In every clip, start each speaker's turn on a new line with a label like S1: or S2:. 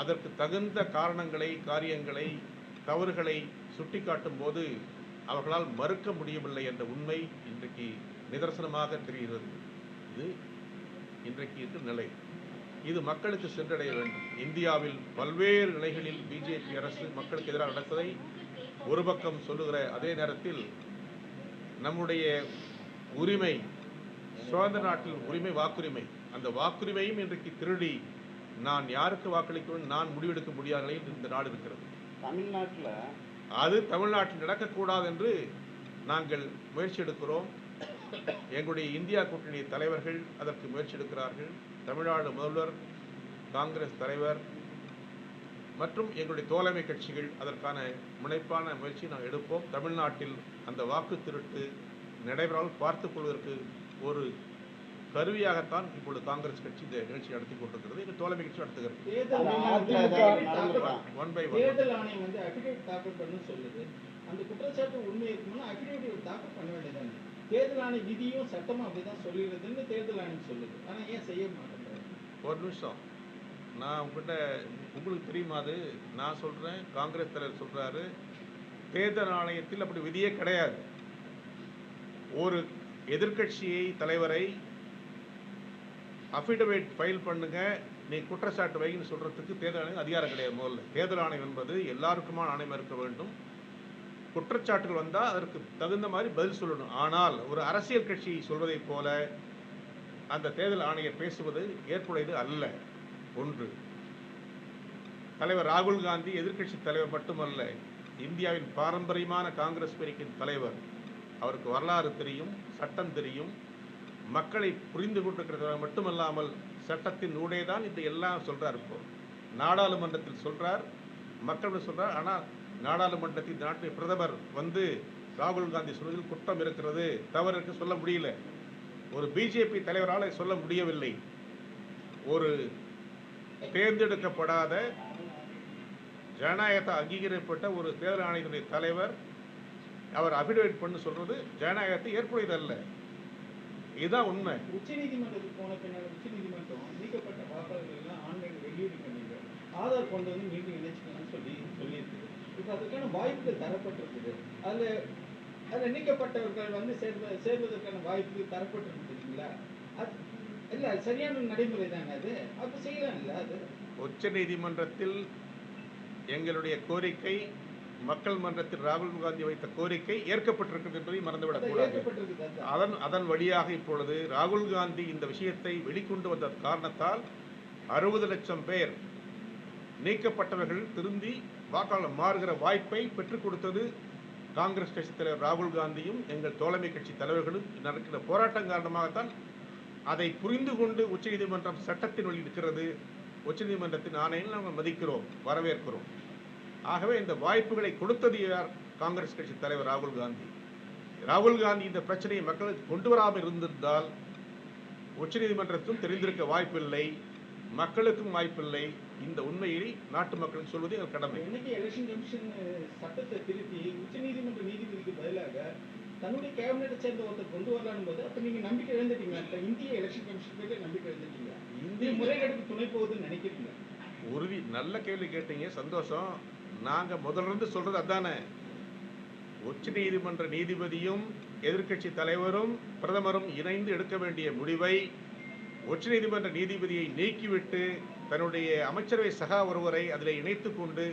S1: அதற்கு தகுந்த காரணங்களை காரியங்களை தவறுகளை சுட்டிக்காட்டும் போது அவர்களால் மறுக்க முடியவில்லை என்ற உண்மை இன்றைக்கு நிதர்சனமாக தெரிகிறது. இது இன்றைக்கு இருக்கிற நிலை. இது மக்களுக்கு சென்றடைய வேண்டும். இந்தியாவில் பல்வேறு நிலைகளில் பிஜேபி அரசு மக்களுக்கு எதிராக நடப்பதை ஒரு பக்கம் சொல்லுகிற அதே நேரத்தில் நம்முடைய உரிமை சுதந்திர நாட்டில் உரிமை வாக்குரிமை அந்த வாக்குரிமையும் இன்றைக்கு திருடி நான் யாருக்கு வாக்களிக்க நான் முடிவெடுக்க முடியாத நிலையில் இந்த நாடு இருக்கிறது.
S2: தமிழ்நாட்டுல
S1: அது தமிழ்நாட்டில் நடக்கக்கூடாது என்று நாங்கள் முயற்சி எடுக்கிறோம். எங்களுடைய இந்தியா கூட்டணி தலைவர்கள் அதற்கு முயற்சி எடுக்கிறார்கள். தமிழ்நாடு முதல்வர் காங்கிரஸ் தலைவர் மற்றும் எங்களுடைய தோழமை கட்சிகள் அதற்கான முனைப்பான முயற்சி நாங்கள் எடுப்போம். தமிழ்நாட்டில் அந்த வாக்கு திருட்டு நடைபெறாமல் பார்த்துக் கொள்வதற்கு ஒரு கருவியாகத்தான் இப்பொழுது காங்கிரஸ் கட்சி இந்த நிகழ்ச்சி நடத்தி கொண்டிருக்கிறது. எங்கள் தோழமை கட்சி நடத்துகிறது. ஒன் பை ஒன்
S3: தேர்தல் ஆணையம் வந்து அபிடேவிட் தாக்கல் பண்ண சொல்லுது. அந்த குற்றச்சாட்டு உண்மை இருக்கும்னா அபிடேவிட் தாக்கல் பண்ண வேண்டியதானே தேர்தல் ஆணைய விதியும் சட்டமும் அப்படிதான் சொல்லிடுதுன்னு தேர்தல் ஆணையம் சொல்லுது. ஆனா ஏன் செய்ய மாட்டேங்கிறாங்க
S1: ஒரு நிமிஷம். நான் உங்ககிட்ட உங்களுக்கு தெரியுமா அது? நான் சொல்கிறேன் காங்கிரஸ் தலைவர் சொல்கிறாரு தேர்தல் ஆணையத்தில் அப்படி விதியே கிடையாது. ஒரு எதிர்க்கட்சியை தலைவரை அஃபிடவிட் ஃபைல் பண்ணுங்க. நீ குற்றச்சாட்டு வைன்னு சொல்றதுக்கு தேர்தல் ஆணையம் அதிகாரம் கிடையாது முதல்ல. தேர்தல் ஆணையம் என்பது எல்லாருக்குமான ஆணையம் இருக்க வேண்டும். குற்றச்சாட்டுகள் வந்தால் அதற்கு தகுந்த மாதிரி பதில் சொல்லணும். ஆனால் ஒரு அரசியல் கட்சி சொல்வதைப் போல அந்த தேர்தல் ஆணையர் பேசுவது ஏற்புடையது அல்ல. ஒன்று தலைவர் ராகுல் காந்தி எதிர்க்கட்சி தலைவர் மட்டுமல்ல இந்தியாவின் பாரம்பரியமான காங்கிரஸ் பிரிக்கின் தலைவர். அவருக்கு வரலாறு தெரியும் சட்டம் தெரியும். மக்களை புரிந்து கொண்டிருக்கிறது மட்டுமல்லாமல் சட்டத்தின் ஊடே தான் இந்த எல்லாம் சொல்கிறார் இப்போ. நாடாளுமன்றத்தில் சொல்கிறார் மக்கள் சொல்கிறார் ஆனால் நாடாளுமன்றத்தில் நாட்டின் பிரதமர் வந்து ராகுல் காந்தி சொல்வதில் குற்றம் இருக்கிறது தவறு இருக்கு சொல்ல முடியல. ஒரு பிஜேபி தலைவரால் சொல்ல முடியவில்லை. ஒரு தேர்ந்தெடுக்கப்படாத ஜனநாயகத்தை அங்கீகரிக்கப்பட்ட ஒரு தேர்தல் ஆணையத்துடைய தலைவர் அவர் அபிடேட் பண்ணு சொல்றது ஜனநாயகத்தை ஏற்புடையதல்ல. இதுதான் உண்மை.
S3: உச்ச நீதிமன்றத்துக்கு போன பின்னால் உச்ச நீதிமன்றம் நீக்கப்பட்ட வாக்காளர்கள் எல்லாம் ஆன்லைன் வெளியீடு பண்ணீங்க ஆதார் கொண்டு வந்து மீண்டும் இணைச்சிக்கலாம்னு சொல்லி சொல்லியிருக்கு இப்போ அதுக்கான வாய்ப்புகள் தரப்பட்டிருக்குது. அதுல அதுல நீக்கப்பட்டவர்கள் வந்து சேர்வ சேர்வதற்கான வாய்ப்பு தரப்பட்டிருக்கு இல்லைங்களா? அது இல்ல சரியான நடைமுறை தானே அது? அப்ப செய்யலாம் இல்ல அது?
S1: உச்ச நீதிமன்றத்தில் எங்களுடைய கோரிக்கை மக்கள் மன்றத்தில் ராகுல் காந்தி வைத்த கோரிக்கை ஏற்கப்பட்டிருக்கிறது என்பதை மறந்துவிடக்கூடாது. அதன் அதன் வழியாக இப்பொழுது ராகுல் காந்தி இந்த விஷயத்தை வெளிக்கொண்டு வந்த காரணத்தால் அறுபது லட்சம் பேர் நீக்கப்பட்டவர்கள் திருந்தி வாக்காளர் மாறுகிற வாய்ப்பை பெற்றுக் கொடுத்தது காங்கிரஸ் கட்சி தலைவர் ராகுல் காந்தியும் எங்கள் தோழமை கட்சி தலைவர்களும். நடக்கிற போராட்டம் காரணமாகத்தான் அதை புரிந்து கொண்டு உச்சநீதிமன்றம் சட்டத்தின் வழி இருக்கிறது உச்சநீதிமன்றத்தின் ஆணையில் நாங்கள் மதிக்கிறோம் வரவேற்கிறோம். ஆகவே இந்த வாய்ப்புகளை கொடுத்தது யார்? காங்கிரஸ் கட்சி தலைவர் ராகுல் காந்தி. ராகுல் காந்தி இந்த பிரச்சனையை மக்களுக்கு கொண்டு வராமல் இருந்திருந்தால் உச்சநீதிமன்றத்தும் தெரிந்திருக்க வாய்ப்பில்லை மக்களுக்கும் வாய்ப்பில்லை. இந்த உண்மையை நாட்டு மக்களுக்கு சொல்வது எங்கள் கடமை.
S3: இன்னைக்கு எலெக்ஷன் கமிஷன் சட்டத்தை திருத்தி உச்சநீதிமன்ற நீதிபதிக்கு பதிலாக தன்னுடைய கேபினெட்டை சேர்ந்த ஒருத்தர் கொண்டு வரலான்னு போது அப்ப நீங்க நம்பிக்கை இழந்துட்டீங்க இந்திய எலெக்ஷன் கமிஷன் பேர்ல நம்பிக்கை இழந்துட்டீங்க இந்திய முறைகேடுக்கு துணை போகுதுன்னு நினைக்கிறீங்க
S1: உறுதி நல்ல கேள்வி கேட்டீங்க சந்தோஷம். நாங்கள் முதலிருந்து சொல்கிறது சொல்றது அதானே? உச்ச நீதிமன்ற நீதிபதியும் எதிர்க்கட்சி தலைவரும் பிரதமரும் இணைந்து எடுக்க வேண்டிய முடிவை உச்ச நீதிமன்ற நீதிபதியை நீக்கிவிட்டு தன்னுடைய அமைச்சரவை சகா ஒருவரை அதில் இணைத்து கொண்டு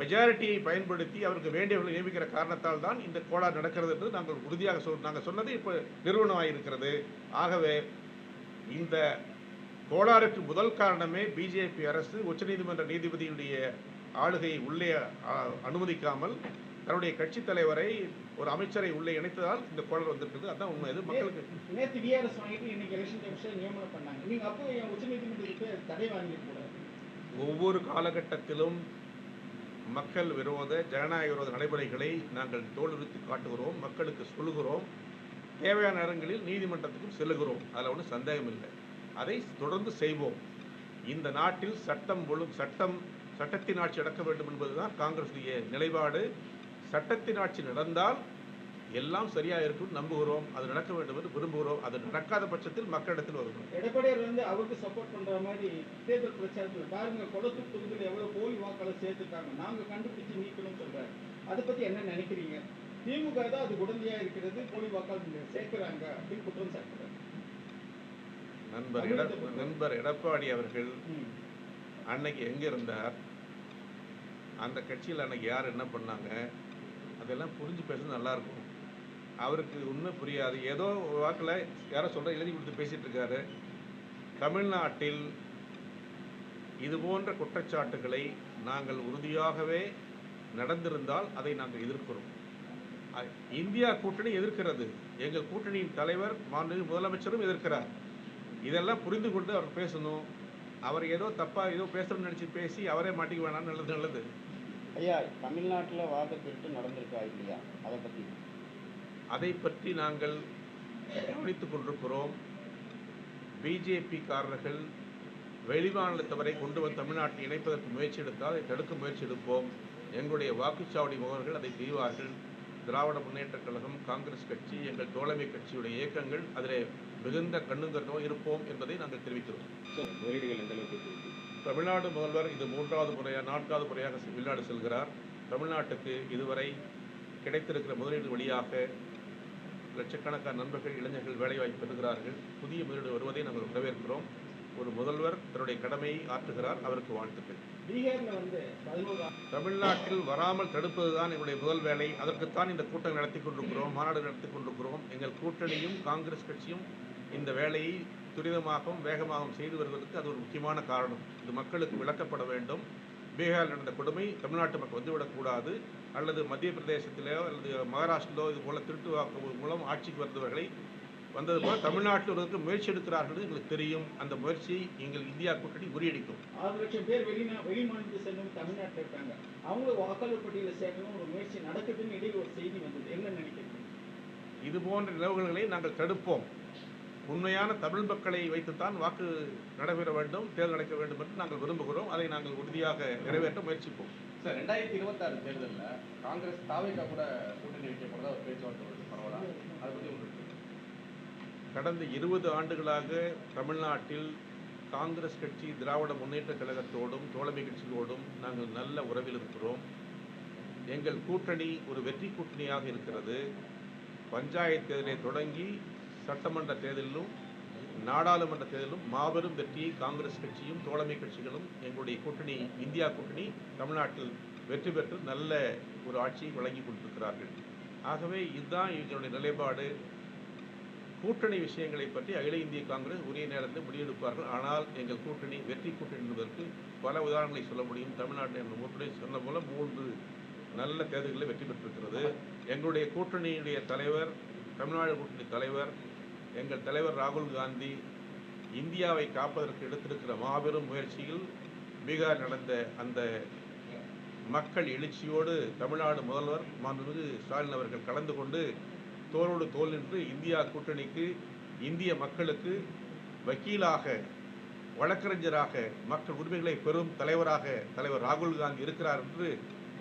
S1: மெஜாரிட்டியை பயன்படுத்தி அவருக்கு வேண்டியவர்களை நியமிக்கிற காரணத்தால் தான் இந்த கோளாறு நடக்கிறது என்று நாங்கள் உறுதியாக சொல் நாங்கள் சொன்னது இப்போ நிறுவனமாயிருக்கிறது. ஆகவே இந்த கோளாறுக்கு முதல் காரணமே பிஜேபி அரசு உச்சநீதிமன்ற நீதிபதியுடைய ஆளுகையை உள்ளே அனுமதிக்காமல் தன்னுடைய கட்சித் தலைவரை ஒரு அமைச்சரை உள்ளே இணைத்ததால் இந்த கோளாறு வந்திருக்கிறது. அதான் உண்மை. இது மக்களுக்கு
S3: நேற்று விஆர்எஸ் வாங்கிட்டு இன்னைக்கு எலெக்ஷன் கமிஷன் நியமனம் பண்ணாங்க. நீங்க அப்போ என் உச்சநீதிமன்றத்துக்கு தடை வாங்கிக்க கூடாது.
S1: ஒவ்வொரு காலகட்டத்திலும் மக்கள் விரோத ஜனநாயக விரோத நடைமுறைகளை நாங்கள் தோலுரித்து காட்டுகிறோம் மக்களுக்கு சொல்லுகிறோம். தேவையான நேரங்களில் நீதிமன்றத்துக்கும் செல்லுகிறோம். அதில் ஒன்றும் சந்தேகம் இல்லை. அதை தொடர்ந்து செய்வோம். இந்த நாட்டில் சட்டம் ஒழுங்கு சட்டம் சட்டத்தின் ஆட்சி நடக்க வேண்டும் என்பதுதான் காங்கிரசுடைய நிலைப்பாடு. சட்டத்தின் ஆட்சி நடந்தால் எல்லாம் சரியா இருக்கும் நம்புகிறோம். அது நடக்க வேண்டும் என்று விரும்புகிறோம். அது நடக்காத பட்சத்தில் மக்களிடத்தில் வருகிறோம்.
S3: எடப்பாடியார் வந்து அவருக்கு சப்போர்ட் பண்ற மாதிரி தேர்தல் பிரச்சாரத்துல பாருங்க கொளத்தூர் தொகுதியில் எவ்வளவு போலி வாக்காளர் சேர்த்துருக்காங்க. நாங்க கண்டுபிடிச்சு நீக்கணும்னு சொல்றாரு. அதை பத்தி என்ன நினைக்கிறீங்க? திமுக தான் அது உடந்தையா இருக்கிறது போலி வாக்காளர் சேர்க்கிறாங்க அப்படின்னு குற்றம் சாட்டுறாரு.
S1: நண்பர் நண்பர் எடப்பாடி அவர்கள். அன்னைக்கு எங்கே இருந்தார்? அந்த கட்சியில் அன்னைக்கு யார் என்ன பண்ணாங்க? அதெல்லாம் புரிஞ்சு பேசுறது நல்லாயிருக்கும். அவருக்கு ஒன்றும் புரியாது. ஏதோ வாக்கில் யாரோ சொல்கிற எழுதி கொடுத்து பேசிகிட்டு இருக்காரு. தமிழ்நாட்டில் இது போன்ற குற்றச்சாட்டுகளை நாங்கள் உறுதியாகவே நடந்திருந்தால் அதை நாங்கள் எதிர்க்கிறோம். இந்தியா கூட்டணி எதிர்க்கிறது. எங்கள் கூட்டணியின் தலைவர் மாநில முதலமைச்சரும் எதிர்க்கிறார். இதெல்லாம் புரிந்து கொண்டு அவர் பேசணும். அவர் ஏதோ தப்பா ஏதோ பேசணும்னு நினைச்சு பேசி அவரே மாட்டிக்க வேணாம் நல்லது நல்லது.
S2: ஐயா தமிழ்நாட்டில் வாக்கு திருட்டு நடந்திருக்கா இல்லையா? அதை பற்றி
S1: அதை பற்றி நாங்கள் கவனித்துக் கொண்டிருக்கிறோம். பிஜேபி காரர்கள் வெளிமாநிலத்தவரை கொண்டு வந்து தமிழ்நாட்டை இணைப்பதற்கு முயற்சி எடுத்தால் அதை தடுக்க முயற்சி எடுப்போம். எங்களுடைய வாக்குச்சாவடி முகவர்கள் அதை செய்வார்கள். திராவிட முன்னேற்றக் கழகம் காங்கிரஸ் கட்சி எங்கள் தோழமை கட்சியுடைய இயக்கங்கள் அதில் மிகுந்த கண்ணுங்கருத்தமாக இருப்போம் என்பதை நாங்கள் தெரிவிக்கிறோம்.
S2: முதலீடுகள் எந்த அளவுக்கு இருக்கு?
S1: தமிழ்நாடு முதல்வர் இது மூன்றாவது முறையாக நான்காவது முறையாக வெளிநாடு செல்கிறார். தமிழ்நாட்டுக்கு இதுவரை கிடைத்திருக்கிற முதலீடு வழியாக லட்சக்கணக்கான நண்பர்கள் இளைஞர்கள் வேலைவாய்ப்பு பெறுகிறார்கள். புதிய முதலீடு வருவதை நாங்கள் வரவேற்கிறோம். ஒரு முதல்வர் தன்னுடைய கடமையை ஆற்றுகிறார். அவருக்கு வாழ்த்துக்கள். தமிழ்நாட்டில் வராமல் தடுப்பதுதான் எங்களுடைய முதல் வேலை. அதற்குத்தான் இந்த கூட்டம் நடத்தி கொண்டிருக்கிறோம் மாநாடு நடத்தி கொண்டிருக்கிறோம். எங்கள் கூட்டணியும் காங்கிரஸ் கட்சியும் இந்த வேலையை துரிதமாகவும் வேகமாகவும் செய்து வருவதற்கு அது ஒரு முக்கியமான காரணம். இது மக்களுக்கு விளக்கப்பட வேண்டும். பீகாரில் நடந்த கொடுமை தமிழ்நாட்டு மக்கள் வந்துவிடக்கூடாது அல்லது மத்திய பிரதேசத்திலோ அல்லது மகாராஷ்டிரோ இது போல திருட்டு வாக்கு மூலம் ஆட்சிக்கு வந்தவர்களை வந்தது போல தமிழ்நாட்டில் வருவதற்கு முயற்சி எடுக்கிறார்கள் எங்களுக்கு தெரியும். அந்த முயற்சியை எங்கள் இந்தியா கூட்டணி முறியடிக்கும்.
S3: ஆறு லட்சம் பேர் வெளிநா வெளி மாநிலத்தில் சென்றவங்க தமிழ்நாட்டில் இருக்காங்க. அவங்கள வாக்காளர் பட்டியலில் சேர்க்கணும் ஒரு முயற்சி நடக்குதுன்னு இடையே ஒரு செய்தி வந்தது. என்ன நினைக்கிறீங்க?
S1: இது போன்ற நிலவுகளை நாங்கள் தடுப்போம். உண்மையான தமிழ் மக்களை வைத்துத்தான் வாக்கு நடைபெற வேண்டும் தேர்தல் நடக்க வேண்டும் என்று நாங்கள் விரும்புகிறோம். அதை நாங்கள் உறுதியாக நிறைவேற்ற முயற்சிப்போம்.
S4: சார் ரெண்டாயிரத்தி இருபத்தாறு தேர்தலில் காங்கிரஸ் தாவேக்கா கூட கூட்டணி வைக்க போறதா ஒரு பேச்சுவார்த்தை வருது பரவாயில்ல அதை பற்றி உங்களுக்கு
S1: கடந்த இருபது ஆண்டுகளாக தமிழ்நாட்டில் காங்கிரஸ் கட்சி திராவிட முன்னேற்றக் கழகத்தோடும் தோழமை கட்சிகளோடும் நாங்கள் நல்ல உறவில் இருக்கிறோம். எங்கள் கூட்டணி ஒரு வெற்றி கூட்டணியாக இருக்கிறது. பஞ்சாயத்து தேர்தலை தொடங்கி சட்டமன்ற தேர்தலிலும் நாடாளுமன்ற தேர்தலிலும் மாபெரும் வெற்றியை காங்கிரஸ் கட்சியும் தோழமை கட்சிகளும் எங்களுடைய கூட்டணி இந்தியா கூட்டணி தமிழ்நாட்டில் வெற்றி பெற்று நல்ல ஒரு ஆட்சியை வழங்கி கொண்டிருக்கிறார்கள். ஆகவே இதுதான் எங்களுடைய நிலைப்பாடு. கூட்டணி விஷயங்களை பற்றி அகில இந்திய காங்கிரஸ் உரிய நேரத்தில் முடிவெடுப்பார்கள். ஆனால் எங்கள் கூட்டணி வெற்றி கூட்டணி என்பதற்கு பல உதாரணங்களை சொல்ல முடியும். தமிழ்நாட்டில் எங்கள் கூட்டணி சொன்ன போல மூன்று நல்ல தேர்தல்களில் வெற்றி பெற்றிருக்கிறது. எங்களுடைய கூட்டணியினுடைய தலைவர் தமிழ்நாடு கூட்டணி தலைவர் எங்கள் தலைவர் ராகுல் காந்தி இந்தியாவை காப்பதற்கு எடுத்திருக்கிற மாபெரும் முயற்சியில் பீகார் நடந்த அந்த மக்கள் எழுச்சியோடு தமிழ்நாடு முதல்வர் மாண்புமிகு ஸ்டாலின் அவர்கள் கலந்து கொண்டு தோளோடு தோல் நின்று இந்தியா கூட்டணிக்கு இந்திய மக்களுக்கு வக்கீலாக வழக்கறிஞராக மக்கள் உரிமைகளை பெறும் தலைவராக தலைவர் ராகுல் காந்தி இருக்கிறார் என்று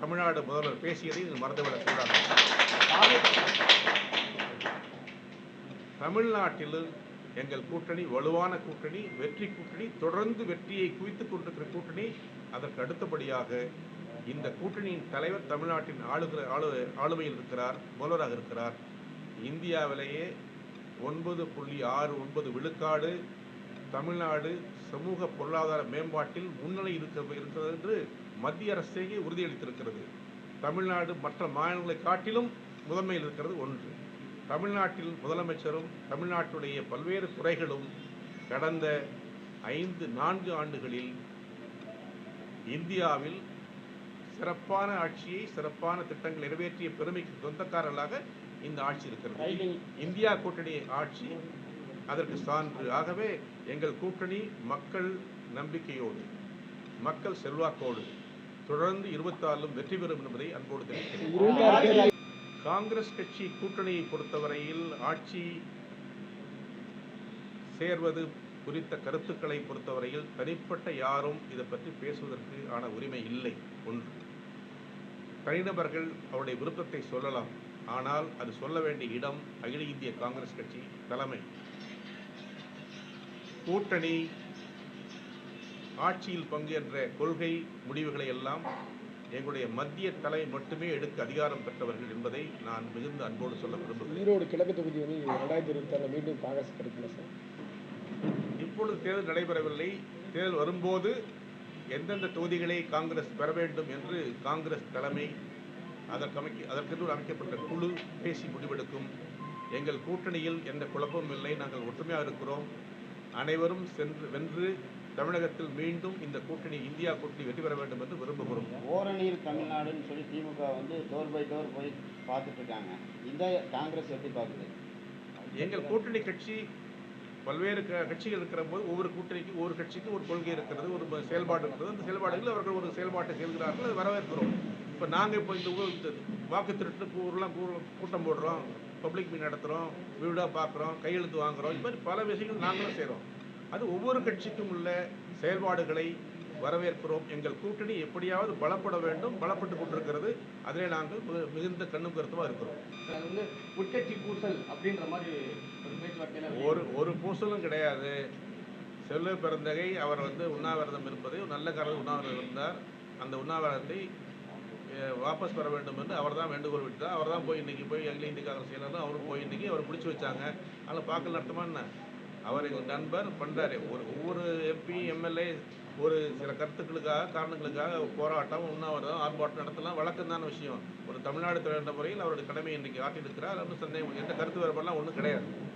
S1: தமிழ்நாடு முதல்வர் பேசியதை மறந்துவிடக்கூடாது தமிழ்நாட்டில் எங்கள் கூட்டணி வலுவான கூட்டணி வெற்றி கூட்டணி தொடர்ந்து வெற்றியை குவித்துக் கொண்டிருக்கிற கூட்டணி அதற்கு அடுத்தபடியாக இந்த கூட்டணியின் தலைவர் தமிழ்நாட்டின் ஆளுகிற ஆளு ஆளுமையில் இருக்கிறார் முதல்வராக இருக்கிறார். இந்தியாவிலேயே ஒன்பது புள்ளி ஆறு ஒன்பது விழுக்காடு தமிழ்நாடு சமூக பொருளாதார மேம்பாட்டில் முன்னணி இருக்க இருக்கிறது என்று மத்திய அரசே உறுதியளித்திருக்கிறது. தமிழ்நாடு மற்ற மாநிலங்களை காட்டிலும் முதன்மையில் இருக்கிறது ஒன்று. தமிழ்நாட்டில் முதலமைச்சரும் தமிழ்நாட்டுடைய பல்வேறு துறைகளும் கடந்த ஐந்து நான்கு ஆண்டுகளில் இந்தியாவில் சிறப்பான ஆட்சியை சிறப்பான திட்டங்கள் நிறைவேற்றிய பெருமைக்கு சொந்தக்காரர்களாக இந்த ஆட்சி இருக்கிறது. இந்தியா கூட்டணி ஆட்சி அதற்கு சான்று. ஆகவே எங்கள் கூட்டணி மக்கள் நம்பிக்கையோடு மக்கள் செல்வாக்கோடு தொடர்ந்து இருபத்தாலும் வெற்றி பெறும் என்பதை அன்போடு தெரிவிக்கிறேன். காங்கிரஸ் கட்சி கூட்டணியை பொறுத்தவரையில் ஆட்சி சேர்வது குறித்த கருத்துக்களை பொறுத்தவரையில் தனிப்பட்ட யாரும் இதை பற்றி பேசுவதற்கு ஆன உரிமை இல்லை. ஒன்று. தனிநபர்கள் அவருடைய விருப்பத்தை சொல்லலாம். ஆனால் அது சொல்ல வேண்டிய இடம் அகில இந்திய காங்கிரஸ் கட்சி தலைமை. கூட்டணி ஆட்சியில் பங்கேற்ற கொள்கை முடிவுகளை எல்லாம் எங்களுடைய மத்திய தலை மட்டுமே எடுக்க அதிகாரம் பெற்றவர்கள் என்பதை நான் மிகுந்த அன்போடு சொல்ல விரும்புகிறேன்.
S5: ஈரோடு கிழக்கு தொகுதி வந்து ரெண்டாயிரத்தி இருபத்தாறில் மீண்டும் காங்கிரஸ் கிடைக்கல சார்.
S1: இப்பொழுது தேர்தல் நடைபெறவில்லை. தேர்தல் வரும்போது எந்தெந்த தொகுதிகளை காங்கிரஸ் பெற வேண்டும் என்று காங்கிரஸ் தலைமை அதற்கு அமைக்க அதற்கென்று அமைக்கப்பட்ட குழு பேசி முடிவெடுக்கும். எங்கள் கூட்டணியில் எந்த குழப்பமும் இல்லை. நாங்கள் ஒற்றுமையாக இருக்கிறோம். அனைவரும் சென்று வென்று தமிழகத்தில் மீண்டும் இந்த கூட்டணி இந்தியா கூட்டணி வெற்றி பெற வேண்டும் என்று விரும்புகிறோம்.
S2: ஓரணியில் தமிழ்நாடுன்னு சொல்லி திமுக வந்து டோர் பை டோர் போய் பார்த்துட்டு இருக்காங்க இந்த காங்கிரஸ் எப்படி பார்க்குது?
S1: எங்கள் கூட்டணி கட்சி பல்வேறு கட்சிகள் இருக்கிற போது ஒவ்வொரு கூட்டணிக்கும் ஒவ்வொரு கட்சிக்கும் ஒரு கொள்கை இருக்கிறது ஒரு செயல்பாடு இருக்கிறது. அந்த செயல்பாடுகளில் அவர்கள் ஒரு செயல்பாட்டை செய்கிறார்கள் அதை வரவேற்கிறோம். இப்போ நாங்கள் இப்போ இந்த ஊர் வாக்கு திருட்டு ஊர்லாம் கூட்டம் போடுறோம் பப்ளிக் மீட் நடத்துகிறோம் வீடாக பார்க்குறோம் கையெழுத்து வாங்குறோம். இது மாதிரி பல விஷயங்கள் நாங்களும் செய்கிறோம் அது ஒவ்வொரு கட்சிக்கும் உள்ள செயல்பாடுகளை வரவேற்கிறோம். எங்கள் கூட்டணி எப்படியாவது பலப்பட வேண்டும் பலப்பட்டு கொண்டிருக்கிறது. அதிலே நாங்கள் மிகு- மிகுந்த கண்ணும் கருத்துமாக இருக்கிறோம்.
S4: ஒரு
S1: ஒரு பூசலும் கிடையாது. செல்வ பிறந்தகை அவர் வந்து உண்ணாவிரதம் இருப்பது நல்ல காரணம் உண்ணாவிரதம் இருந்தார். அந்த உண்ணாவிரதத்தை வாபஸ் பெற வேண்டும் என்று அவர் தான் வேண்டுகோள் விட்டார். அவர் தான் போய் இன்னைக்கு போய் அகில இந்திய காங்கிரஸ் செயலாளர் அவரும் போய் இன்னைக்கு அவர் பிடிச்சி வச்சாங்க. அதில் பார்க்கல அர்த்தமா என்ன? அவர் எங்கள் நண்பர் பண்ணுறாரு ஒரு ஒவ்வொரு எம்பி எம்எல்ஏ ஒரு சில கருத்துக்களுக்காக காரணங்களுக்காக போராட்டம் உண்ணாவிரதம் ஆர்ப்பாட்டம் நடத்தலாம். வழக்கம்தான விஷயம். ஒரு தமிழ்நாடு தலைவர் முறையில் அவருடைய கடமை இன்னைக்கு ஆற்றியிருக்கிறார் ஒன்றும் சந்தேகம் எந்த கருத்து வேறுபாடுலாம் ஒன்றும் கிடையாது.